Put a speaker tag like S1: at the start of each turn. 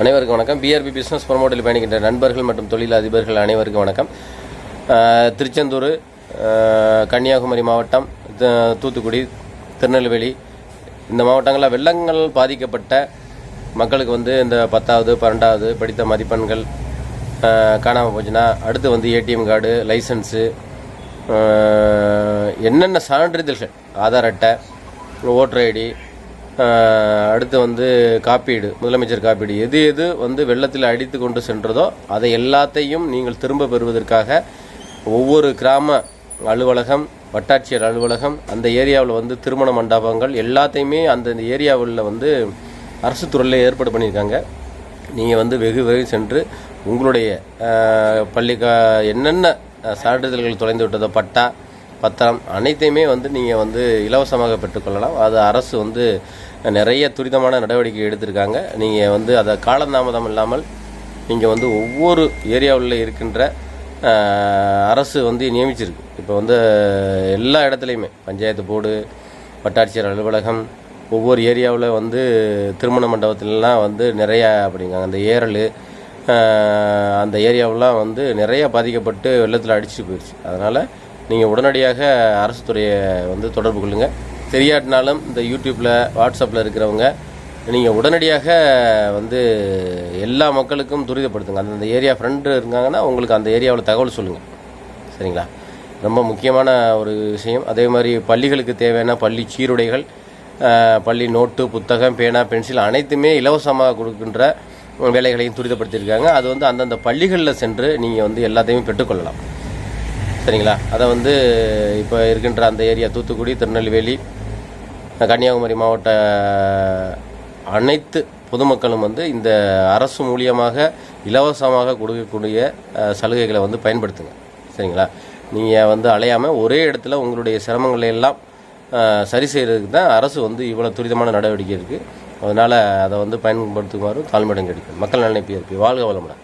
S1: அனைவருக்கும் வணக்கம். PRP business ப்ரமோட்டில் பயணிக்கின்ற நண்பர்கள் மற்றும் தொழில் அதிபர்கள் அனைவருக்கும் வணக்கம். திருச்செந்தூர் கன்னியாகுமரி மாவட்டம் தூத்துக்குடி திருநெல்வேலி. இந்த மாவட்டங்களில் வெள்ளங்கள் பாதிக்கப்பட்ட மக்களுக்கு வந்து இந்த பத்தாவது பன்னெண்டாவது படித்த மதிப்பெண்கள் காணாமல் போச்சுன்னா அடுத்து வந்து ஏடிஎம் கார்டு லைசன்ஸு என்னென்ன சான்றிதழ்கள் ஆதார் அட்டை ஓட்டர் ஐடி அடுத்து வந்து காப்பீடு முதலமைச்சர் காப்பீடு. எது எது வந்து வெள்ளத்தில் அடித்து கொண்டு சென்றதோ அதை எல்லாத்தையும் நீங்கள் திரும்ப பெறுவதற்காக ஒவ்வொரு கிராம அலுவலகம் வட்டாட்சியர் அலுவலகம் அந்த ஏரியாவில் வந்து திருமண மண்டபங்கள் எல்லாத்தையுமே அந்த ஏரியாவில் வந்து அரசு துறையில் ஏற்பாடு பண்ணியிருக்காங்க. நீங்கள் வந்து வெகு விரைவில் சென்று உங்களுடைய பள்ளி கா என்னென்ன சான்றிதழ்கள் தொலைந்து விட்டதோ பட்டா பத்திரம் அனைத்தையுமே வந்து நீங்கள் வந்து இலவசமாக பெற்றுக்கொள்ளலாம். அது அரசு வந்து நிறைய துரிதமான நடவடிக்கை எடுத்திருக்காங்க. நீங்கள் வந்து அதை காலதாமதம் இல்லாமல் நீங்கள் வந்து ஒவ்வொரு ஏரியாவில் இருக்கின்ற அரசு வந்து நியமிச்சிருக்கு. இப்போ வந்து எல்லா இடத்துலையுமே பஞ்சாயத்து போர்டு வட்டாட்சியர் அலுவலகம் ஒவ்வொரு ஏரியாவில் வந்து திருமண மண்டபத்திலலாம் வந்து நிறையா அப்படிங்க அந்த ஏரல் அந்த ஏரியாவெலாம் வந்து நிறைய பாதிக்கப்பட்டு வெள்ளத்தில் அடிச்சு போயிடுச்சு அதனால் நீங்கள் உடனடியாக அரசு துறையை வந்து தொடர்பு கொள்ளுங்கள் தெரியாட்டினாலும் இந்த யூடியூப்பில் வாட்ஸ்அப்பில் இருக்கிறவங்க நீங்கள் உடனடியாக வந்து எல்லா மக்களுக்கும் துரிதப்படுத்துங்க. அந்தந்த ஏரியா ஃப்ரெண்டு இருக்காங்கன்னா உங்களுக்கு அந்த ஏரியாவில் தகவல் சொல்லுங்கள் சரிங்களா? ரொம்ப முக்கியமான ஒரு விஷயம். அதே மாதிரி பள்ளிகளுக்கு தேவையான பள்ளி சீருடைகள் பள்ளி நோட்டு புத்தகம் பேனா பென்சில் அனைத்துமே இலவசமாக கொடுக்கின்ற வேலைகளையும் துரிதப்படுத்தியிருக்காங்க. அது வந்து அந்தந்த பள்ளிகளில் சென்று நீங்கள் வந்து எல்லாத்தையும் பெற்றுக்கொள்ளலாம். சரிங்களா? அதை வந்து இப்போ இருக்கின்ற அந்த ஏரியா தூத்துக்குடி திருநெல்வேலி கன்னியாகுமரி மாவட்ட அனைத்து பொதுமக்களும் வந்து இந்த அரசு மூலியமாக இலவசமாக கொடுக்கக்கூடிய சலுகைகளை வந்து பயன்படுத்துங்க. சரிங்களா? நீங்கள் வந்து அலையாமல் ஒரே இடத்துல உங்களுடைய சிரமங்களை எல்லாம் சரி செய்கிறதுக்கு தான் அரசு வந்து இவ்வளோ துரிதமான நடவடிக்கை இருக்குது அதனால் அதை வந்து பயன்படுத்துமாறு தாழ்மையிடம் கிடைக்கும் மக்கள் நலனை பிஆர்பி வாழ்க வளமுடன்.